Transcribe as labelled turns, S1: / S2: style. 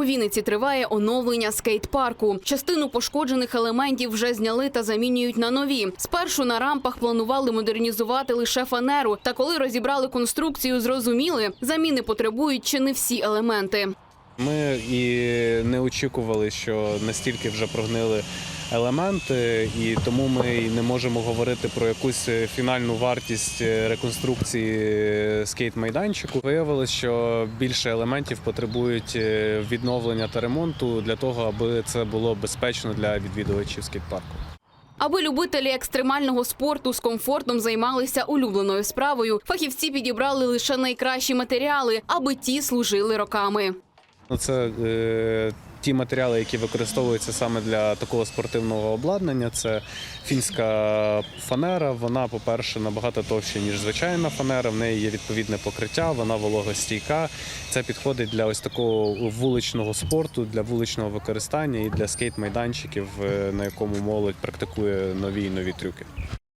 S1: У Вінниці триває оновлення скейт-парку. Частину пошкоджених елементів вже зняли та замінюють на нові. Спершу на рампах планували модернізувати лише фанеру. Та коли розібрали конструкцію, зрозуміли, заміни потребують чи не всі елементи.
S2: Ми і не очікували, що настільки вже прогнили елементи, і тому ми не можемо говорити про якусь фінальну вартість реконструкції скейт-майданчику. Виявилось, що більше елементів потребують відновлення та ремонту для того, аби це було безпечно для відвідувачів скейт-парку.
S1: Аби любителі екстремального спорту з комфортом займалися улюбленою справою, фахівці підібрали лише найкращі матеріали, аби ті служили роками.
S2: Ну, Це е, ті матеріали, які використовуються саме для такого спортивного обладнання. Це фінська фанера. Вона, по-перше, набагато товща, ніж звичайна фанера. В неї є відповідне покриття, вона вологостійка. Це підходить для ось такого вуличного спорту, для вуличного використання і для скейт-майданчиків, е, на якому молодь практикує нові і нові трюки.